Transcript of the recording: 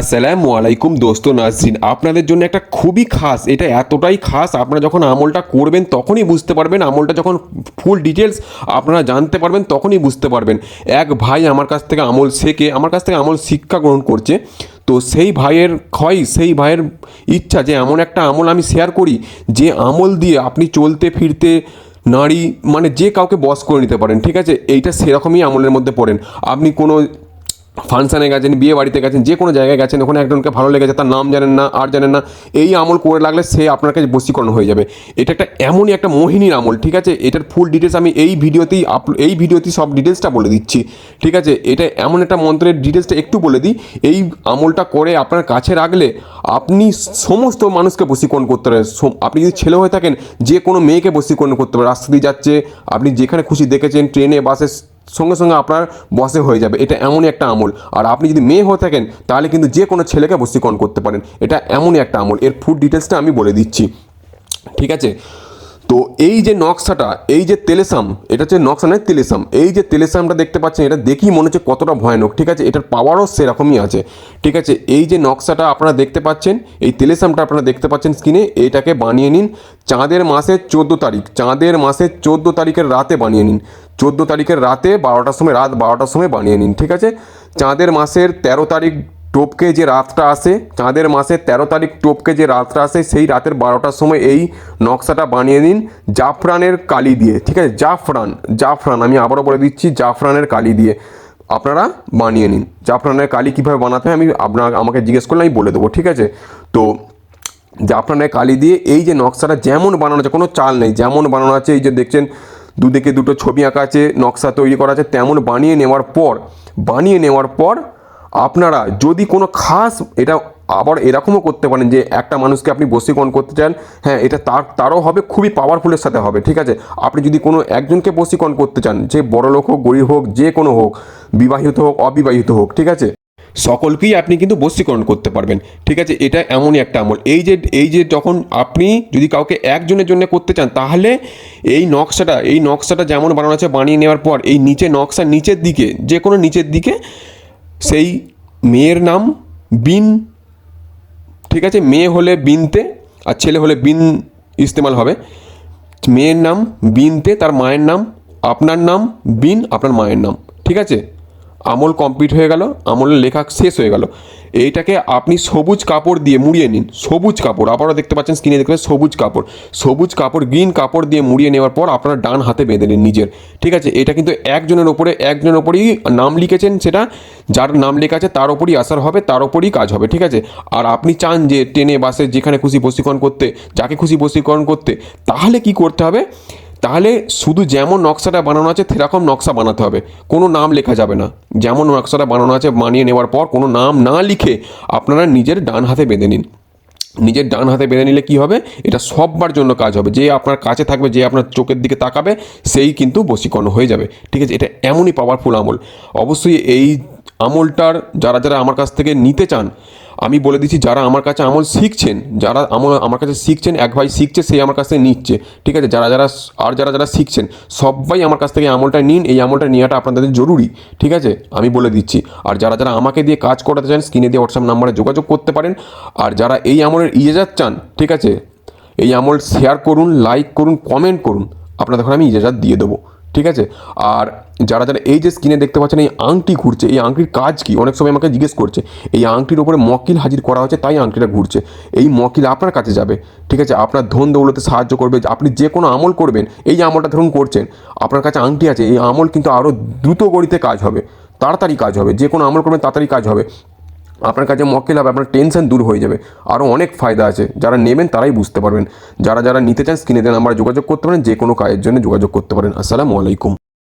আসসালামু আলাইকুম দোস্ত নাজরিন আপনাদের জন্য একটা খুবই খাস, এটা এতটাই খাস, আপনারা যখন আমলটা করবেন তখনই বুঝতে পারবেন, আমলটা যখন ফুল ডিটেলস আপনারা জানতে পারবেন তখনই বুঝতে পারবেন। এক ভাই আমার কাছ থেকে আমল শেখে, আমার কাছ থেকে আমল শিক্ষা গ্রহণ করছে, তো সেই ভাইয়ের ক্ষয়, সেই ভাইয়ের ইচ্ছা যে এমন একটা আমল আমি শেয়ার করি, যে আমল দিয়ে আপনি চলতে ফিরতে নারী মানে যে কাউকে বস করে নিতে পারেন, ঠিক আছে? এইটা সেরকমই আমলের মধ্যে পড়েন। আপনি কোনো ফাংশানে গেছেন, বিয়ে বাড়িতে গেছেন, যে কোনো জায়গায় গেছেন, ওখানে একজনকে ভালো লেগেছে, তার নাম জানেন না, আর জানেন না, এই আমল করে লাগলে সে আপনার কাছে বশীকরণ হয়ে যাবে। এটা একটা এমনই একটা মোহিনীর আমল, ঠিক আছে? এটার ফুল ডিটেলস আমি এই ভিডিওতেই আপ এই ভিডিওতেই সব ডিটেলসটা বলে দিচ্ছি, ঠিক আছে? এটা এমন একটা মন্ত্রের ডিটেলসটা একটু বলে দিই, এই আমলটা করে আপনার কাছে রাখলে আপনি সমস্ত মানুষকে বশীকরণ করতে পারেন। আপনি যদি ছেলে হয়ে থাকেন, যে কোনো মেয়েকে বশীকরণ করতে পারেন। রাস্তা দিয়ে যাচ্ছে, আপনি যেখানে খুশি দেখেছেন, ট্রেনে, বাসে সঙ্গে সঙ্গে আপনার বসে হয়ে যাবে। এটা এমনই একটা আমল। আর আপনি যদি মেয়ে হয়ে থাকেন, তাহলে কিন্তু যে কোনো ছেলেকে বসীকরণ করতে পারেন। এটা এমনই একটা আমল। এর ফুড ডিটেলসটা আমি বলে দিচ্ছি। ঠিক আছে? তো এই যে নকশাটা, এই যে তেলেসাম, এটা হচ্ছে নকশা নয়, তেলেসাম। এই যে তেলেসামটা দেখতে পাচ্ছেন, এটা দেখেই মনে হচ্ছে কতটা ভয়ানক, ঠিক আছে? এটার পাওয়ারও সেরকমই আছে, ঠিক আছে? এই যে নকশাটা আপনারা দেখতে পাচ্ছেন, এই তেলেসামটা আপনারা দেখতে পাচ্ছেন স্ক্রিনে, এটাকে বানিয়ে নিন চাঁদের মাসের চোদ্দ তারিখ, চাঁদের মাসের চোদ্দ তারিখের রাতে বানিয়ে নিন। চোদ্দ তারিখের রাতে বারোটার সময়, রাত বারোটার সময় বানিয়ে নিন, ঠিক আছে? চাঁদের মাসের তেরো তারিখ টোপকে যে রাতটা আসে, চাঁদের মাসের তেরো তারিখ টোপকে যে রাতটা আসে, সেই রাতের বারোটার সময় এই নকশাটা বানিয়ে নিন জাফরানের কালি দিয়ে, ঠিক আছে? জাফরান জাফরান, আমি আবারও বলে দিচ্ছি জাফরানের কালি দিয়ে আপনারা বানিয়ে নিন। জাফরানের কালি কীভাবে বানাতে হয় আমি আপনার, আমাকে জিজ্ঞেস করলে আমি বলে দেবো, ঠিক আছে? তো জাফরানের কালি দিয়ে এই যে নকশাটা যেমন বানানো আছে, কোনো চাল নেই, যেমন বানানো আছে, এই যে দেখছেন দুদিকে দুটো ছবি আঁকা আছে, নকশা তৈরি করা আছে, তেমন বানিয়ে নেওয়ার পর, বানিয়ে নেওয়ার পর আপনারা যদি কোনো খাস এটা আবার এরকমও করতে পারেন যে একটা মানুষকে আপনি বশীকরণ করতে চান হ্যাঁ এটা তার, তারও হবে, খুবই পাওয়ারফুলের সাথে হবে, ঠিক আছে? আপনি যদি কোনো একজনকে বশীকরণ করতে চান, যে বড় লোক হোক, গরিব হোক, যে কোনো হোক, বিবাহিত হোক, অবিবাহিত হোক, ঠিক আছে? সকলকেই আপনি কিন্তু বশীকরণ করতে পারবেন, ঠিক আছে? এটা এমনই একটা আমল। এই যে এই যে যখন আপনি যদি কাউকে একজনের জন্য করতে চান, তাহলে এই নকশাটা এই নকশাটা যেমন বানানো আছে, বানিয়ে নেওয়ার পর, এই নিচে নকশা নিচের দিকে যে কোনো নিচের দিকে সেই মেয়ের নাম বিন, ঠিক আছে? মেয়ে হলে বিনতে আর ছেলে হলে বিন ইস্তেমাল হবে। মেয়ের নাম বিনতে, তার মায়ের নাম, আপনার নাম বিন, আপনার মায়ের নাম, ঠিক আছে? আমল কমপ্লিট হয়ে গেল, আমলের লেখা শেষ হয়ে গেল। এইটাকে আপনি সবুজ কাপড় দিয়ে মুড়িয়ে নিন, সবুজ কাপড়। আবারও দেখতে পাচ্ছেন স্ক্রিনে দেখতে পাচ্ছেন সবুজ কাপড়। সবুজ কাপড় গ্রিন কাপড় দিয়ে মুড়িয়ে নেওয়ার পর আপনার ডান হাতে বেঁধে নিন নিজের। ঠিক আছে? এটা কিন্তু একজনের ওপরে একজনের ওপরেই নাম লিখেছেন সেটা। যার নাম লেখা আছে তার ওপরই আসার হবে, তার ওপরই কাজ হবে। ঠিক আছে? আর আপনি চান যে ট্রেনে, বাসে যেখানে খুশি বশীকরণ করতে, যাকে খুশি বশীকরণ করতে, তাহলে কি করতে হবে? তাহলে শুধু যেমন নকশাটা বানানো আছে, সেরকম নকশা বানাতে হবে। কোনো নাম লেখা যাবে না। যেমন নকশাটা বানানো আছে, বানিয়ে নেওয়ার পর কোনো নাম না লিখে আপনারা নিজের ডান হাতে বেঁধে নিন। নিজের ডান হাতে বেঁধে নিলে কি হবে? এটা সববার জন্য কাজ হবে। যে আপনার কাছে থাকবে, যে আপনার চোখের দিকে তাকাবে, সেই কিন্তু বশীকরণ হয়ে যাবে। ঠিক আছে? এটা এমনই পাওয়ারফুল আমল। অবশ্যই এই আমলটার যারা যারা আমার কাছ থেকে নিতে চান আমি বলে দিচ্ছি, যারা আমার কাছে আমল শিখছেন, যারা আমল আমার কাছে শিখছেন, এক ভাই শিখছে সেই আমার কাছ নিচ্ছে, ঠিক আছে? যারা যারা, আর যারা যারা শিখছেন, সবাই আমার কাছ থেকে আমলটা নিন, এই আমলটা নেওয়াটা আপনাদের জরুরি, ঠিক আছে? আমি বলে দিচ্ছি। আর যারা যারা আমাকে দিয়ে কাজ করাতে চান, স্ক্রিনে দিয়ে হোয়াটসঅ্যাপ নাম্বারে যোগাযোগ করতে পারেন। আর যারা এই আমলের ইজাজাত চান, ঠিক আছে? এই আমল শেয়ার করুন লাইক করুন কমেন্ট করুন, আপনাদের এখন আমি ইজাজাত দিয়ে দেবো। ঠিক আছে? আর যারা যারা এই যে স্ক্রিনে দেখতে পাচ্ছেন, এই আংটি ঘুরছে, এই আংটির কাজ কি? অনেক সময় আমাকে জিজ্ঞেস করছে, এই আংটির ওপরে মকিল হাজির করা হচ্ছে তাই আংটিটা ঘুরছে। এই মকিল আপনার কাছে যাবে, ঠিক আছে? আপনার ধন দৌলতে সাহায্য করবে, আপনি যে কোনো আমল করবেন, এই আমলটা ধরুন করছেন, আপনার কাছে আংটি আছে, এই আমল কিন্তু আরও দ্রুত গতিতে কাজ হবে, তাড়াতাড়ি কাজ হবে, যে কোনো আমল করবেন, তাড়াতাড়ি কাজ হবে। আপনার কাছে মক্কেল হবে আপনার টেনশন দূর হয়ে যাবে। আরও অনেক ফায়দা আছে, যারা নেবেন তারাই বুঝতে পারবেন। যারা যারা নিতে চান, স্ক্রিনে দেন আমরা যোগাযোগ করতে পারেন যে কোনো কাজের জন্য যোগাযোগ করতে পারেন। আসসালামু আলাইকুম।